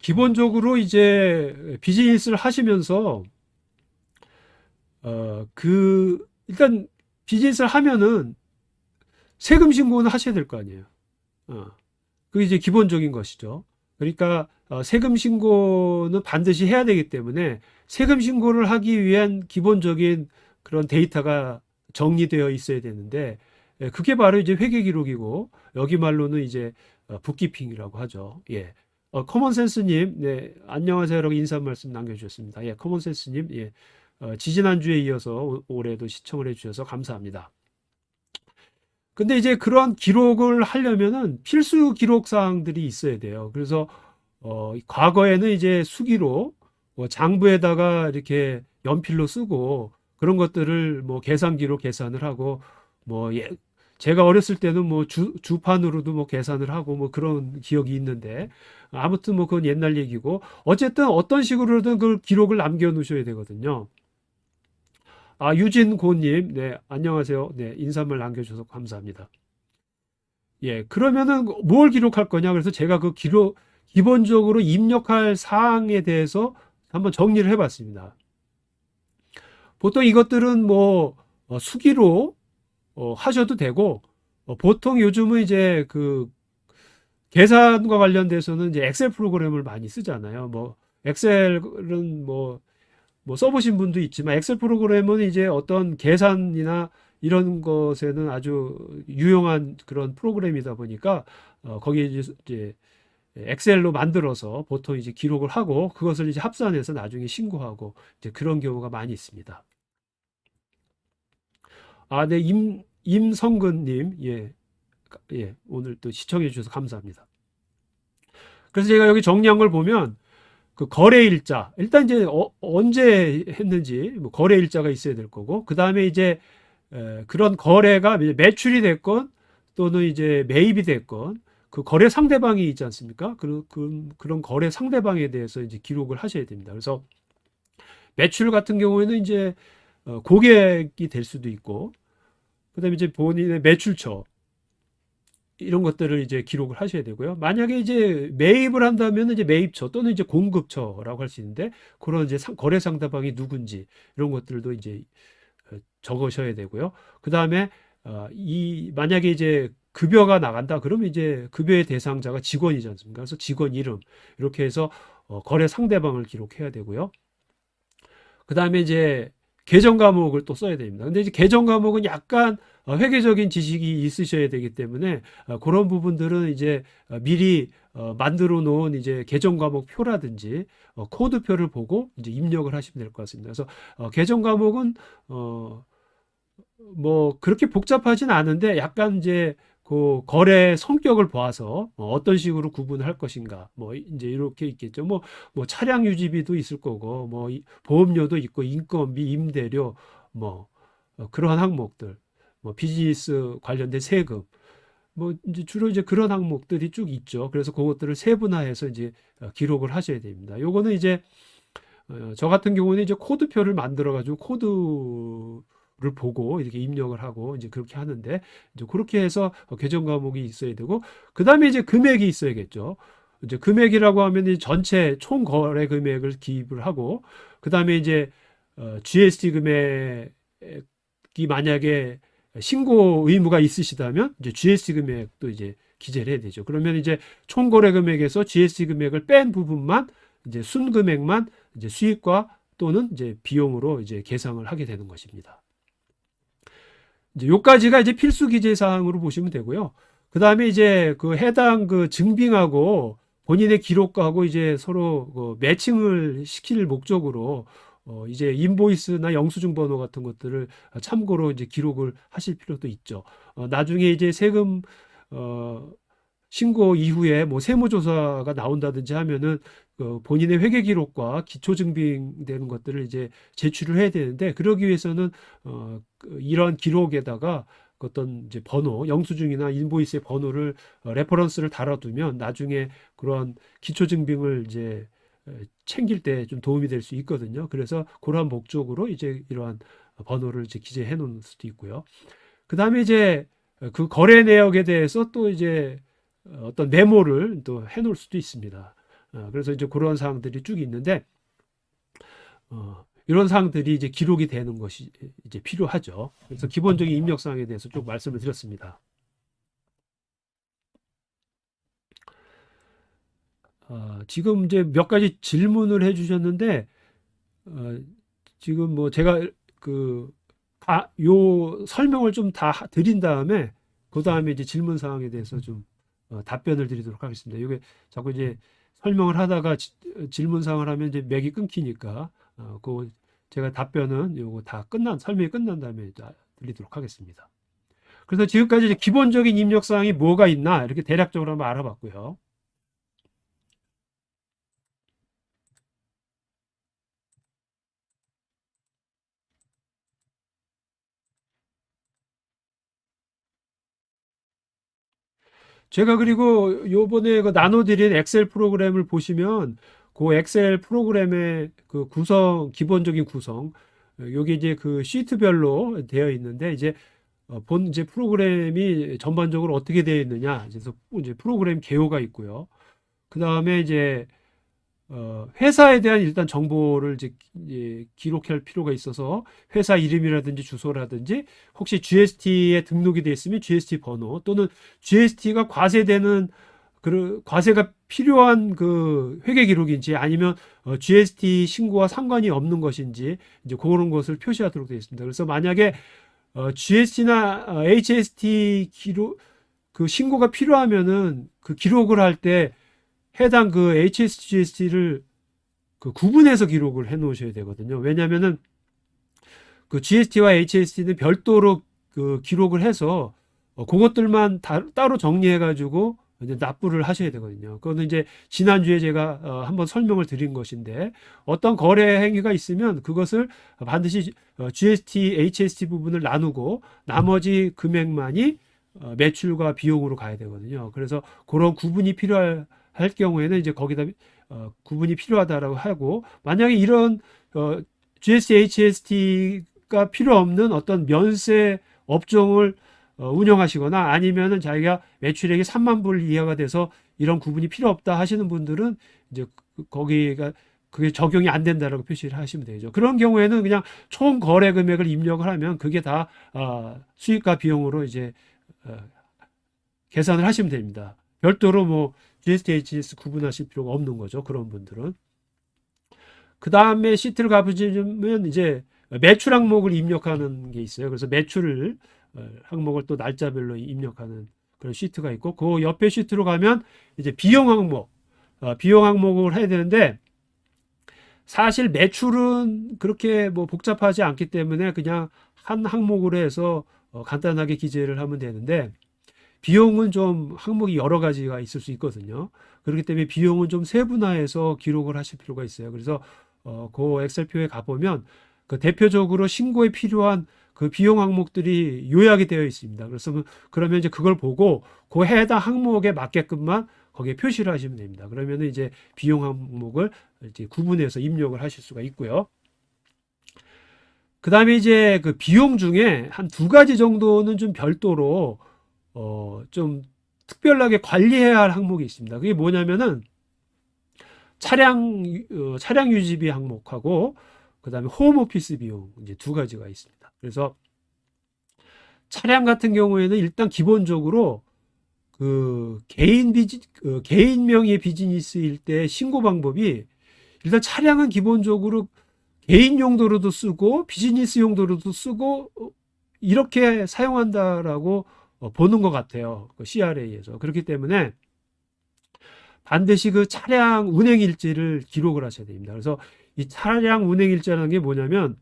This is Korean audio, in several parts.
기본적으로 이제 비즈니스를 하시면서 어 그 일단 비즈니스를 하면은 세금 신고는 하셔야 될 거 아니에요. 어. 그게 이제 기본적인 것이죠. 그러니까 어, 세금 신고는 반드시 해야 되기 때문에 세금 신고를 하기 위한 기본적인 그런 데이터가 정리되어 있어야 되는데 예, 그게 바로 이제 회계 기록이고 여기 말로는 이제 어, 북키핑이라고 하죠. 예. 어, 커먼센스님, 네, 안녕하세요 라고 인사 한 말씀 남겨주셨습니다. 예, 커먼센스님, 예, 어, 지지난주에 이어서 오- 올해도 시청을 해주셔서 감사합니다. 근데 이제 그런 기록을 하려면은 필수 기록 사항들이 있어야 돼요. 그래서 어, 과거에는 이제 수기로 뭐 장부에다가 이렇게 연필로 쓰고 그런 것들을 뭐 계산기로 계산을 하고 뭐 예, 제가 어렸을 때는 뭐 주, 주판으로도 뭐 계산을 하고 뭐 그런 기억이 있는데 아무튼 뭐 그건 옛날 얘기고 어쨌든 어떤 식으로든 그 기록을 남겨 놓으셔야 되거든요. 아, 유진고님, 네, 안녕하세요. 네, 인사말 남겨주셔서 감사합니다. 예, 그러면은 뭘 기록할 거냐? 그래서 제가 그 기록, 기본적으로 입력할 사항에 대해서 한번 정리를 해봤습니다. 보통 이것들은 뭐, 어, 수기로, 어, 하셔도 되고, 어, 보통 요즘은 이제 그, 계산과 관련돼서는 이제 엑셀 프로그램을 많이 쓰잖아요. 뭐, 엑셀은 뭐, 뭐 써보신 분도 있지만 엑셀 프로그램은 이제 어떤 계산이나 이런 것에는 아주 유용한 그런 프로그램이다 보니까 어, 거기에 이제, 이제 엑셀로 만들어서 보통 이제 기록을 하고 그것을 이제 합산해서 나중에 신고하고 이제 그런 경우가 많이 있습니다. 아, 네, 임, 임성근님, 예, 예, 오늘 또 시청해 주셔서 감사합니다. 그래서 제가 여기 정리한 걸 보면 그 거래 일자 일단 이제 어- 언제 했는지 뭐 거래 일자가 있어야 될 거고 그 다음에 이제 에, 그런 거래가 매출이 됐건 또는 이제 매입이 됐건 그 거래 상대방이 있지 않습니까? 그, 그, 그런 거래 상대방에 대해서 이제 기록을 하셔야 됩니다. 그래서 매출 같은 경우에는 이제 어, 고객이 될 수도 있고 그다음에 이제 본인의 매출처 이런 것들을 이제 기록을 하셔야 되고요. 만약에 이제 매입을 한다면 이제 매입처 또는 이제 공급처라고 할 수 있는데 그런 이제 상- 거래 상대방이 누군지 이런 것들도 이제 어, 적으셔야 되고요. 그 다음에 어, 이 만약에 이제 급여가 나간다 그러면 이제 급여의 대상자가 직원이지 않습니까? 그래서 직원 이름 이렇게 해서 어, 거래 상대방을 기록해야 되고요. 그 다음에 이제 계정 과목을 또 써야 됩니다. 근데 이제 계정 과목은 약간 어, 회계적인 지식이 있으셔야 되기 때문에 어, 그런 부분들은 이제 어, 미리 어, 만들어 놓은 이제 계정 과목 표라든지 어, 코드표를 보고 이제 입력을 하시면 될 것 같습니다. 그래서 어, 계정 과목은 어, 뭐 그렇게 복잡하진 않은데 약간 이제 그 거래 성격을 봐서 어, 어떤 식으로 구분을 할 것인가 뭐 이제 이렇게 있겠죠. 뭐뭐 차량 유지비도 있을 거고 뭐 이- 보험료도 있고 인건비, 임대료 뭐 어, 그러한 항목들 뭐 비즈니스 관련된 세금 뭐 이제 주로 이제 그런 항목들이 쭉 있죠. 그래서 그것들을 세분화해서 이제 어, 기록을 하셔야 됩니다. 요거는 이제 어, 저 같은 경우는 이제 코드표를 만들어 가지고 코드 를 보고 이렇게 입력을 하고 이제 그렇게 하는데 이제 그렇게 해서 어, 계정 과목이 있어야 되고 그다음에 이제 금액이 있어야겠죠. 이제 금액이라고 하면 이 전체 총 거래 금액을 기입을 하고 그다음에 이제 어, GST 금액이 만약에 신고 의무가 있으시다면 이제 GST 금액도 이제 기재를 해야 되죠. 그러면 이제 총 거래 금액에서 GST 금액을 뺀 부분만 이제 순 금액만 이제 수익과 또는 이제 비용으로 이제 계상을 하게 되는 것입니다. 이제 요까지가 이제 필수 기재 사항으로 보시면 되고요. 그 다음에 이제 그 해당 그 증빙하고 본인의 기록하고 이제 서로 그 매칭을 시킬 목적으로 어 이제 인보이스나 영수증 번호 같은 것들을 참고로 이제 기록을 하실 필요도 있죠. 어 나중에 이제 세금 어 신고 이후에 뭐 세무조사가 나온다든지 하면은 그 본인의 회계 기록과 기초 증빙되는 것들을 이제 제출을 해야 되는데 그러기 위해서는 어, 그 이런 기록에다가 그 어떤 이제 번호, 영수증이나 인보이스의 번호를 어, 레퍼런스를 달아두면 나중에 그런 기초 증빙을 이제 에, 챙길 때 좀 도움이 될 수 있거든요. 그래서 그러한 목적으로 이제 이러한 번호를 이제 기재해 놓을 수도 있고요. 그 다음에 이제 그 거래 내역에 대해서 또 이제 어떤 메모를 또 해놓을 수도 있습니다. 어, 그래서 이제 그런 사항들이 쭉 있는데 어, 이런 사항들이 이제 기록이 되는 것이 이제 필요하죠. 그래서 기본적인 입력 사항에 대해서 쭉 말씀을 드렸습니다. 어, 지금 이제 몇 가지 질문을 해주셨는데 어, 지금 뭐 제가 그 아, 요 설명을 좀 다 드린 다음에 그 다음에 이제 질문 사항에 대해서 좀 어, 답변을 드리도록 하겠습니다. 이게 자꾸 이제 설명을 하다가 지- 질문 사항을 하면 이제 맥이 끊기니까 어, 그 제가 답변은 요거 다 끝난 설명이 끝난 다음에 다 드리도록 하겠습니다. 그래서 지금까지 기본적인 입력 사항이 뭐가 있나 이렇게 대략적으로 한번 알아봤고요. 제가 그리고 요번에 그 나눠드린 엑셀 프로그램을 보시면 그 엑셀 프로그램의 그 구성, 기본적인 구성, 여기 이제 그 시트별로 되어 있는데 이제 어, 본 이제 프로그램이 전반적으로 어떻게 되어 있느냐. 그래서 이제 프로그램 개요가 있고요. 그 다음에 이제 어, 회사에 대한 일단 정보를 이제 예, 기록할 필요가 있어서 회사 이름이라든지 주소라든지 혹시 GST에 등록이 되어 있으면 GST 번호 또는 GST가 과세되는 그 과세가 필요한 그 회계 기록인지 아니면 어, GST 신고와 상관이 없는 것인지 이제 그런 것을 표시하도록 되어 있습니다. 그래서 만약에 어, GST나 어, HST 기록 그 신고가 필요하면은 그 기록을 할때 해당 그 HSGST를 그 구분해서 기록을 해 놓으셔야 되거든요. 왜냐면은 그 GST와 HST는 별도로 그 기록을 해서 어, 그것들만 다, 따로 정리해 가지고 이제 납부를 하셔야 되거든요. 그거는 이제 지난주에 제가 어, 한번 설명을 드린 것인데 어떤 거래 행위가 있으면 그것을 반드시 어, GST, HST 부분을 나누고 나머지 금액만이 어, 매출과 비용으로 가야 되거든요. 그래서 그런 구분이 필요할 할 경우에는 이제 거기다 어, 구분이 필요하다라고 하고 만약에 이런 어, GST, HST가 필요 없는 어떤 면세 업종을 어, 운영하시거나 아니면은 자기가 매출액이 3만 불 이하가 돼서 이런 구분이 필요 없다 하시는 분들은 이제 그- 거기가 그게 적용이 안 된다라고 표시를 하시면 되죠. 그런 경우에는 그냥 총 거래 금액을 입력을 하면 그게 다 어, 수익과 비용으로 이제 어, 계산을 하시면 됩니다. 별도로 뭐 GST, HS 구분하실 필요가 없는 거죠. 그런 분들은. 그 다음에 시트를 가보시면 이제 매출 항목을 입력하는 게 있어요. 그래서 매출을 어, 항목을 또 날짜별로 입력하는 그런 시트가 있고 그 옆에 시트로 가면 이제 비용 항목, 어, 비용 항목을 해야 되는데 사실 매출은 그렇게 뭐 복잡하지 않기 때문에 그냥 한 항목으로 해서 어, 간단하게 기재를 하면 되는데 비용은 좀 항목이 여러 가지가 있을 수 있거든요. 그렇기 때문에 비용은 좀 세분화해서 기록을 하실 필요가 있어요. 그래서 어, 그 엑셀표에 가보면 그 대표적으로 신고에 필요한 그 비용 항목들이 요약이 되어 있습니다. 그래서 그- 그러면 이제 그걸 보고 그 해당 항목에 맞게끔만 거기에 표시를 하시면 됩니다. 그러면 이제 비용 항목을 이제 구분해서 입력을 하실 수가 있고요. 그 다음에 이제 그 비용 중에 한 두 가지 정도는 좀 별도로 어, 좀 특별하게 관리해야 할 항목이 있습니다. 그게 뭐냐면은 차량, 유- 어, 차량 유지비 항목하고 그 다음에 홈오피스 비용 이제 두 가지가 있습니다. 그래서 차량 같은 경우에는 일단 기본적으로 그 개인 비즈, 그 개인 명의의 비즈니스일 때 신고 방법이 일단 차량은 기본적으로 개인 용도로도 쓰고 비즈니스 용도로도 쓰고 어, 이렇게 사용한다라고 어, 보는 것 같아요. 그 CRA에서. 그렇기 때문에 반드시 그 차량 운행 일지를 기록을 하셔야 됩니다. 그래서 이 차량 운행 일지라는 게 뭐냐면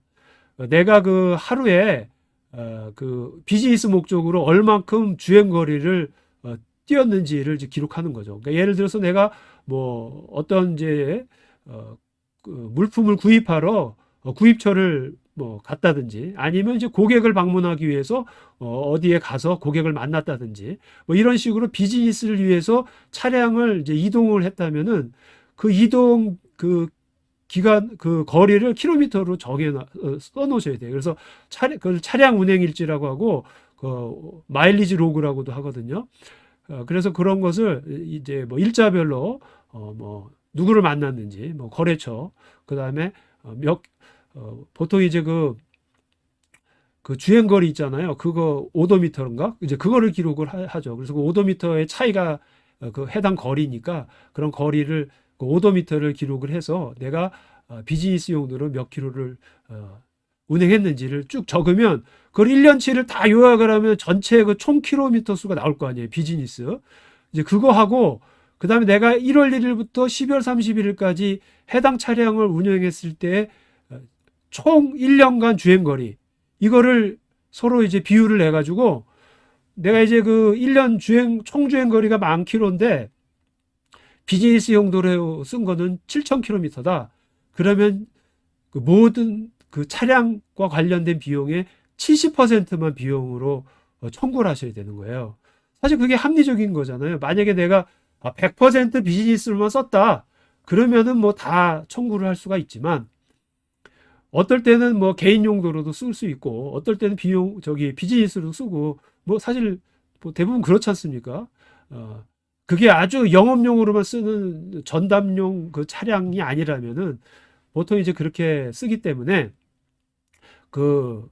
어, 내가 그 하루에 어, 그 비즈니스 목적으로 얼만큼 주행 거리를 어, 뛰었는지를 이제 기록하는 거죠. 그러니까 예를 들어서 내가 뭐 어떤 이제 어, 그 물품을 구입하러 어, 구입처를 뭐 갔다든지 아니면 이제 고객을 방문하기 위해서 어, 어디에 가서 고객을 만났다든지 뭐 이런 식으로 비즈니스를 위해서 차량을 이제 이동을 했다면은 그 이동 그 기간 그 거리를 킬로미터로 정해 놔- 어, 써 놓으셔야 돼요. 그래서 차량 그걸 차량 운행 일지라고 하고 그 마일리지 로그라고도 하거든요. 어, 그래서 그런 것을 이제 뭐 일자별로 어, 뭐 누구를 만났는지, 뭐 거래처, 그 다음에 몇 어, 보통 이제 그 그 주행거리 있잖아요. 그거 오도미터인가? 이제 그거를 기록을 하, 죠 그래서 그 오도미터의 차이가 어, 그 해당 거리니까 그런 거리를 그 오도미터를 기록을 해서 내가 어, 비즈니스 용도로 몇 킬로를 어, 운행했는지를 쭉 적으면 그걸 1년치를 다 요약을 하면 전체 그 총 킬로미터 수가 나올 거 아니에요. 비즈니스. 이제 그거 하고 그다음에 내가 1월 1일부터 12월 31일까지 해당 차량을 운영했을 때 총 1년간 주행 거리 이거를 서로 이제 비율을 내 가지고 내가 이제 그 1년 주행 총 주행 거리가 만 킬로인데 비즈니스 용도로 쓴 거는 7,000km다. 그러면 그 모든 그 차량과 관련된 비용의 70%만 비용으로 어, 청구를 하셔야 되는 거예요. 사실 그게 합리적인 거잖아요. 만약에 내가 100% 비즈니스로만 썼다. 그러면은 뭐 다 청구를 할 수가 있지만 어떨 때는 뭐 개인 용도로도 쓸 수 있고 어떨 때는 비용 저기 비즈니스로 쓰고 뭐 사실 뭐 대부분 그렇지 않습니까? 어, 그게 아주 영업용으로만 쓰는 전담용 그 차량이 아니라면은 보통 이제 그렇게 쓰기 때문에 그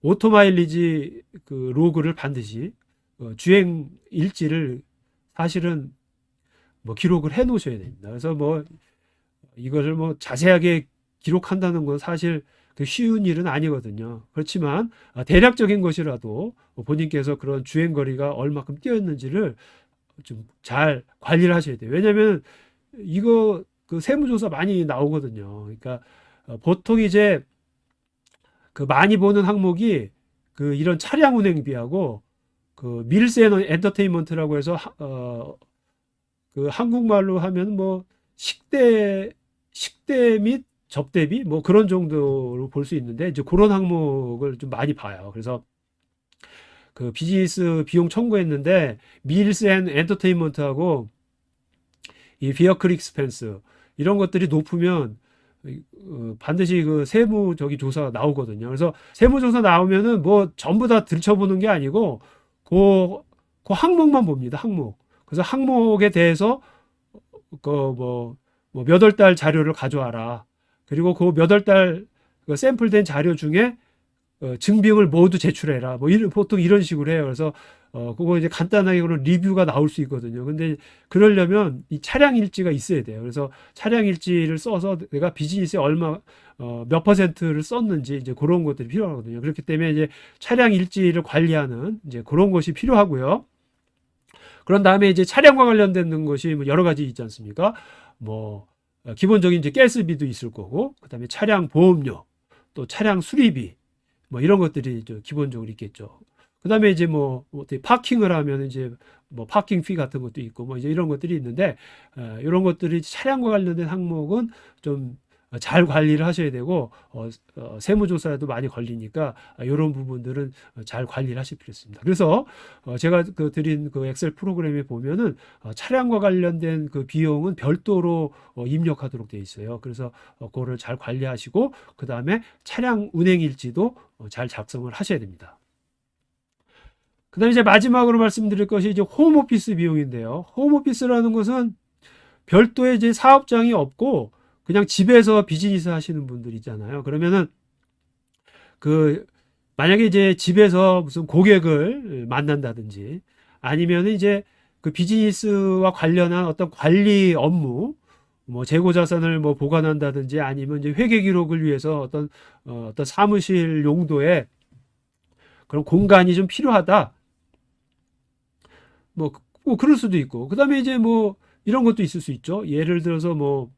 오토마일리지 그 로그를 반드시 어, 주행 일지를 사실은 뭐 기록을 해 놓으셔야 됩니다. 그래서 뭐 이것을 뭐 자세하게 기록한다는 건 사실 그 쉬운 일은 아니거든요. 그렇지만 아, 대략적인 것이라도 본인께서 그런 주행 거리가 얼마큼 뛰었는지를 좀 잘 관리를 하셔야 돼요. 왜냐하면 이거 그 세무조사 많이 나오거든요. 그러니까 어, 보통 이제 그 많이 보는 항목이 그 이런 차량 운행비하고 그 밀스 엔터테인먼트라고 해서 어 그 한국말로 하면 뭐 식대 식대 및 접대비 뭐 그런 정도로 볼 수 있는데 이제 그런 항목을 좀 많이 봐요. 그래서 그 비즈니스 비용 청구했는데 밀스 앤 엔터테인먼트하고 이 비어클 익스펜스 이런 것들이 높으면 어, 반드시 그 세무 저기 조사가 나오거든요. 그래서 세무 조사 나오면은 뭐 전부 다 들춰보는 게 아니고 그, 그 항목만 봅니다. 항목. 그래서 항목에 대해서 그뭐 뭐몇월 달 자료를 가져와라. 그리고 그 몇 월달그 샘플된 자료 중에 어, 증빙을 모두 제출해라. 뭐 이런 보통 이런 식으로 해요. 그래서 어 그거 이제 간단하게 그런 리뷰가 나올 수 있거든요. 근데 그러려면 이 차량 일지가 있어야 돼요. 그래서 차량 일지를 써서 내가 비즈니스에 얼마 어 몇 퍼센트를 썼는지 이제 그런 것들이 필요하거든요. 그렇기 때문에 이제 차량 일지를 관리하는 이제 그런 것이 필요하고요. 그런 다음에 이제 차량과 관련된 것이 뭐 여러 가지 있지 않습니까? 뭐 어, 기본적인 이제 가스비도 있을 거고 그다음에 차량 보험료 또 차량 수리비 뭐 이런 것들이 기본적으로 있겠죠. 그다음에 이제 뭐 어떻게 파킹을 하면 이제 뭐 파킹 피 같은 것도 있고 뭐 이제 이런 것들이 있는데 어, 이런 것들이 차량과 관련된 항목은 좀 잘 관리를 하셔야 되고 어, 어, 세무조사에도 많이 걸리니까 이런 부분들은 잘 관리를 하실 필요 있습니다. 그래서 어, 제가 그 드린 그 엑셀 프로그램에 보면은 어, 차량과 관련된 그 비용은 별도로 어, 입력하도록 되어 있어요. 그래서 어, 그거를 잘 관리하시고 그 다음에 차량 운행 일지도 어, 잘 작성을 하셔야 됩니다. 그 다음에 이제 마지막으로 말씀드릴 것이 이제 홈오피스 비용인데요. 홈오피스라는 것은 별도의 이제 사업장이 없고 그냥 집에서 비즈니스 하시는 분들 있잖아요. 그러면은 그 만약에 이제 집에서 무슨 고객을 만난다든지 아니면 이제 그 비즈니스와 관련한 어떤 관리 업무 뭐 재고 자산을 뭐 보관한다든지 아니면 이제 회계 기록을 위해서 어떤 어, 어떤 사무실 용도의 그런 공간이 좀 필요하다. 뭐, 뭐 그럴 수도 있고 그다음에 이제 뭐 이런 것도 있을 수 있죠. 예를 들어서 뭐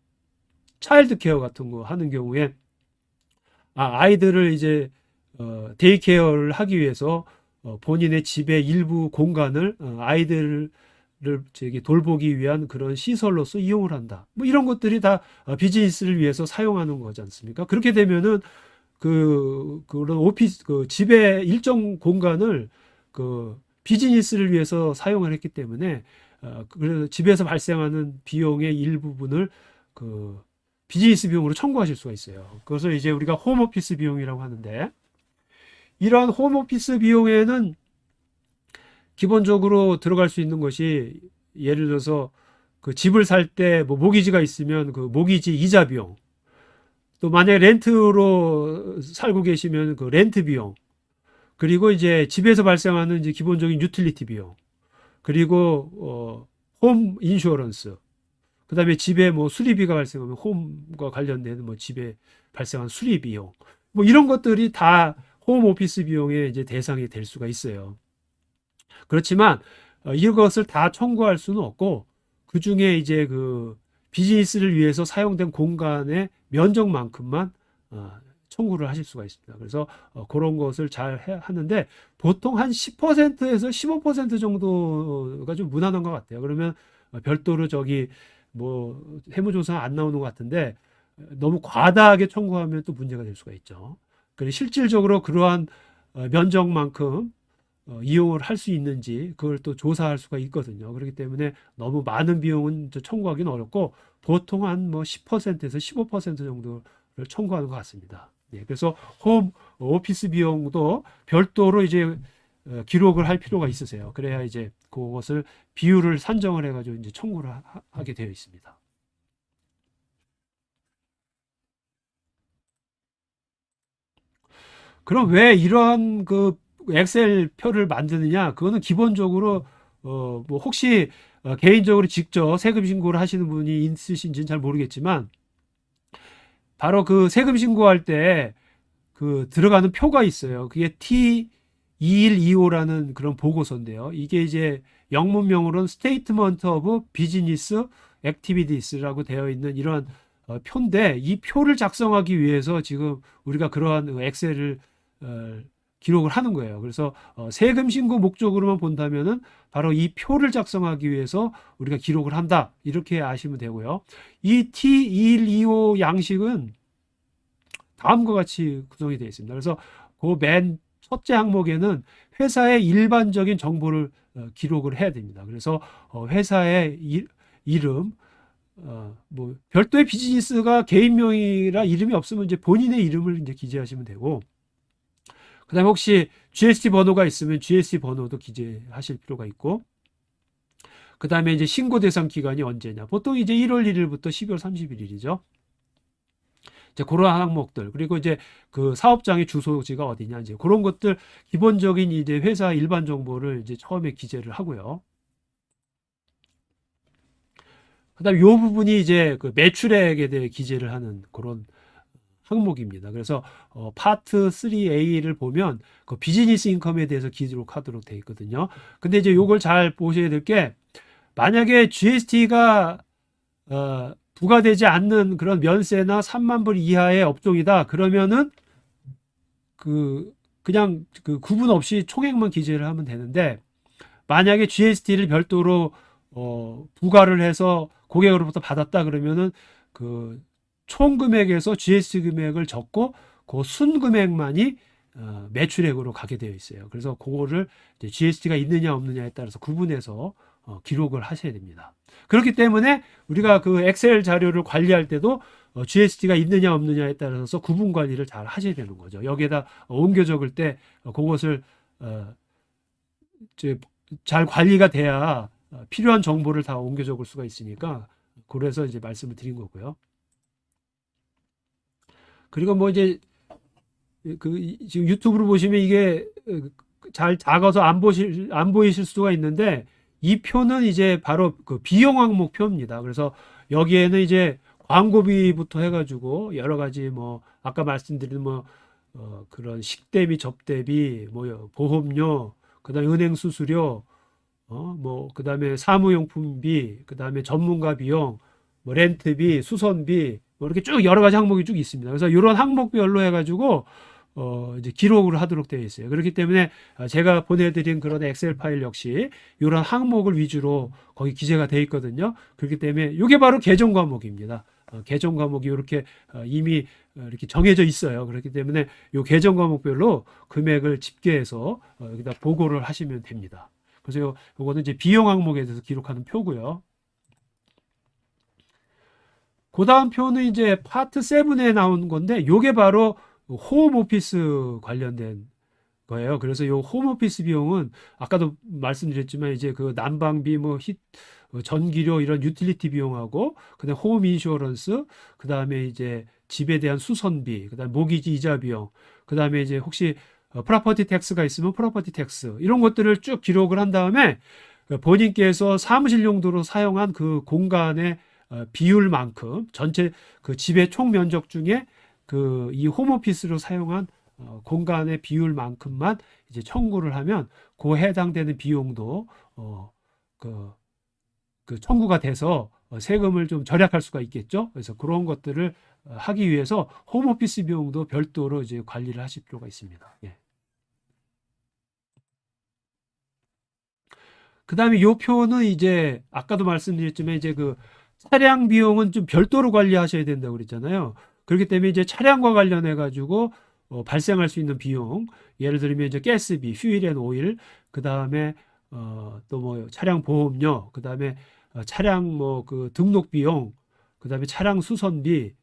차일드 케어 같은 거 하는 경우에 아, 아이들을 이제 어, 데이 케어를 하기 위해서 어, 본인의 집의 일부 공간을 어, 아이들을 저기 돌보기 위한 그런 시설로서 이용을 한다. 뭐 이런 것들이 다 어, 비즈니스를 위해서 사용하는 거지 않습니까? 그렇게 되면은 그 그런 오피스 그 집의 일정 공간을 그 비즈니스를 위해서 사용을 했기 때문에 어, 그래서 집에서 발생하는 비용의 일부분을 그 비즈니스 비용으로 청구하실 수가 있어요. 그것을 이제 우리가 홈오피스 비용이라고 하는데 이러한 홈오피스 비용에는 기본적으로 들어갈 수 있는 것이 예를 들어서 그 집을 살 때 뭐 모기지가 있으면 그 모기지 이자 비용. 또 만약에 렌트로 살고 계시면 그 렌트 비용. 그리고 이제 집에서 발생하는 이제 기본적인 유틸리티 비용. 그리고 어 홈 인슈어런스. 그 다음에 집에 뭐 수리비가 발생하면 홈과 관련된 뭐 집에 발생한 수리 비용. 뭐 이런 것들이 다 홈 오피스 비용의 이제 대상이 될 수가 있어요. 그렇지만 어, 이것을 다 청구할 수는 없고 그 중에 이제 그 비즈니스를 위해서 사용된 공간의 면적만큼만 어, 청구를 하실 수가 있습니다. 그래서 어, 그런 것을 잘 해- 하는데 보통 한 10%에서 15% 정도가 좀 무난한 것 같아요. 그러면 어, 별도로 저기 뭐 세무조사 안 나오는 것 같은데 어, 너무 과다하게 청구하면 또 문제가 될 수가 있죠. 그래서 실질적으로 그러한 어, 면적만큼 어, 이용을 할 수 있는지 그걸 또 조사할 수가 있거든요. 그렇기 때문에 너무 많은 비용은 또 청구하기는 어렵고 보통 한 뭐 10%에서 15% 정도를 청구하는 것 같습니다. 예, 그래서 홈 오피스 비용도 별도로 이제 어, 기록을 할 필요가 있으세요. 그래야 이제 그것을 비율을 산정을 해가지고 이제 청구를 하, 하게 되어 있습니다. 그럼 왜 이러한 그 엑셀 표를 만드느냐? 그거는 기본적으로 어 뭐 혹시 어, 개인적으로 직접 세금 신고를 하시는 분이 있으신지는 잘 모르겠지만 바로 그 세금 신고할 때 그 들어가는 표가 있어요. 그게 T2125라는 그런 보고서인데요. 이게 이제 영문명으로는 Statement of Business Activities라고 되어 있는 이런 어, 표인데 이 표를 작성하기 위해서 지금 우리가 그러한 엑셀을 어, 기록을 하는 거예요. 그래서 어, 세금 신고 목적으로만 본다면은 바로 이 표를 작성하기 위해서 우리가 기록을 한다. 이렇게 아시면 되고요. 이 T2125 양식은 다음과 같이 구성이 되어 있습니다. 그래서 그 맨 첫째 항목에는 회사의 일반적인 정보를 어, 기록을 해야 됩니다. 그래서 어, 회사의 이, 이름, 어, 뭐 별도의 비즈니스가 개인명이라 이름이 없으면 이제 본인의 이름을 이제 기재하시면 되고, 그다음에 혹시 GST 번호가 있으면 GST 번호도 기재하실 필요가 있고, 그다음에 이제 신고 대상 기간이 언제냐? 보통 이제 1월 1일부터 12월 31일이죠. 이제 그런 항목들 그리고 이제 그 사업장의 주소지가 어디냐 이제 그런 것들 기본적인 이제 회사 일반 정보를 이제 처음에 기재를 하고요. 그다음 요 부분이 이제 그 매출액에 대해 기재를 하는 그런 항목입니다. 그래서 어, 파트 3A를 보면 그 비즈니스 인컴에 대해서 기록하도록 돼 있거든요. 근데 이제 요걸 잘 보셔야 될 게 만약에 GST가 어, 부과되지 않는 그런 면세나 3만 불 이하의 업종이다. 그러면은 그 그냥 그 구분 없이 총액만 기재를 하면 되는데 만약에 GST를 별도로 어, 부과를 해서 고객으로부터 받았다 그러면은 그 총 금액에서 GST 금액을 적고 그 순 금액만이 어, 매출액으로 가게 되어 있어요. 그래서 그거를 GST가 있느냐 없느냐에 따라서 구분해서 어, 기록을 하셔야 됩니다. 그렇기 때문에 우리가 그 엑셀 자료를 관리할 때도 어, GST가 있느냐 없느냐에 따라서 구분 관리를 잘 하셔야 되는 거죠. 여기에다 옮겨 적을 때 어, 그것을 어, 잘 관리가 돼야 어, 필요한 정보를 다 옮겨 적을 수가 있으니까 그래서 이제 말씀을 드린 거고요. 그리고 뭐 이제 그 이- 지금 유튜브로 보시면 이게 어, 잘 작아서 안 보실 안 보이실 수가 있는데 이 표는 이제 바로 그 비용 항목 표입니다. 그래서 여기에는 이제 광고비부터 해가지고 여러 가지 뭐 아까 말씀드린 뭐 어, 그런 식대비, 접대비, 뭐 보험료, 그다음에 은행 수수료, 어, 뭐 그다음에 사무용품비, 그다음에 전문가 비용, 뭐 렌트비, 수선비, 뭐 이렇게 쭉 여러 가지 항목이 쭉 있습니다. 그래서 이런 항목별로 해가지고 어, 이제 기록을 하도록 되어 있어요. 그렇기 때문에 아, 제가 보내드린 그런 엑셀 파일 역시 이런 항목을 위주로 거기 기재가 되어 있거든요. 그렇기 때문에 이게 바로 계정 과목입니다. 어, 계정 과목이 이렇게 어, 이미 어, 이렇게 정해져 있어요. 그렇기 때문에 이 계정 과목별로 금액을 집계해서 어, 여기다 보고를 하시면 됩니다. 그래서 요, 요거는 이제 비용 항목에 대해서 기록하는 표고요. 그 다음 표는 이제 파트 7에 나온 건데 요게 바로 홈 오피스 관련된 거예요. 그래서 요 홈오피스 비용은 아까도 말씀드렸지만 이제 그 난방비 뭐 히, 어, 전기료 이런 유틸리티 비용하고 그다음에 홈 인슈어런스 그다음에 이제 집에 대한 수선비 그다음에 모기지 이자 비용 그다음에 이제 혹시 어, 프로퍼티 텍스가 있으면 프로퍼티 텍스 이런 것들을 쭉 기록을 한 다음에 그 본인께서 사무실 용도로 사용한 그 공간의 어, 비율만큼 전체 그 집의 총 면적 중에 그 이 홈오피스로 사용한 어, 공간의 비율만큼만 이제 청구를 하면 그 해당되는 비용도 어, 그, 그 청구가 돼서 어, 세금을 좀 절약할 수가 있겠죠. 그래서 그런 것들을 어, 하기 위해서 홈오피스 비용도 별도로 이제 관리를 하실 필요가 있습니다. 예. 그 다음에 요 표는 이제 아까도 말씀드렸지만 이제 그 차량 비용은 좀 별도로 관리하셔야 된다고 그랬잖아요. 그렇기 때문에 이제 차량과 관련해 가지고 어, 발생할 수 있는 비용, 예를 들면 이제 가스비, 퓨일 앤 오일, 그 다음에 어, 또 뭐 차량 보험료, 그 다음에 어, 차량 뭐 그 등록 비용, 그 다음에 차량 수선비,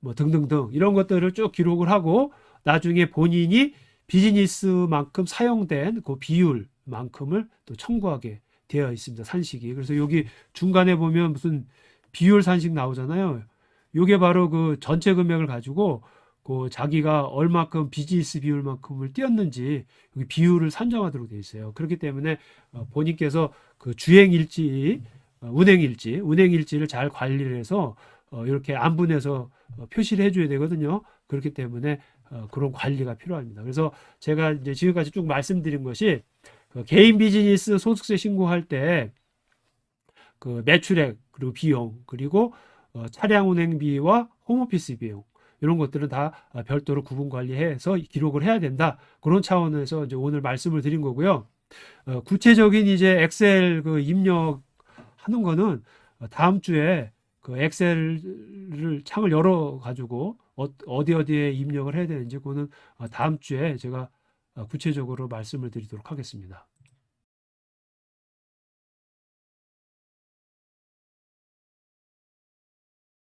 뭐 등등등 이런 것들을 쭉 기록을 하고 나중에 본인이 비즈니스만큼 사용된 그 비율만큼을 또 청구하게 되어 있습니다. 산식이. 그래서 여기 중간에 보면 무슨 비율 산식 나오잖아요. 요게 바로 그 전체 금액을 가지고 그 자기가 얼마큼 비즈니스 비율만큼을 띄었는지 여기 비율을 산정하도록 되어 있어요. 그렇기 때문에 어, 본인께서 그 주행 일지, 어, 운행 일지, 운행 일지를 잘 관리를 해서 어, 이렇게 안분해서 어, 표시를 해줘야 되거든요. 그렇기 때문에 어, 그런 관리가 필요합니다. 그래서 제가 이제 지금까지 쭉 말씀드린 것이 그 개인 비즈니스 소득세 신고할 때 그 매출액 그리고 비용 그리고 어, 차량 운행비와 홈오피스 비용 이런 것들은 다 아, 별도로 구분 관리해서 기록을 해야 된다. 그런 차원에서 이제 오늘 말씀을 드린 거고요. 어, 구체적인 이제 엑셀 그 입력하는 거는 어, 다음 주에 그 엑셀을 창을 열어 가지고 어, 어디 어디에 입력을 해야 되는지 그거는 어, 다음 주에 제가 어, 구체적으로 말씀을 드리도록 하겠습니다.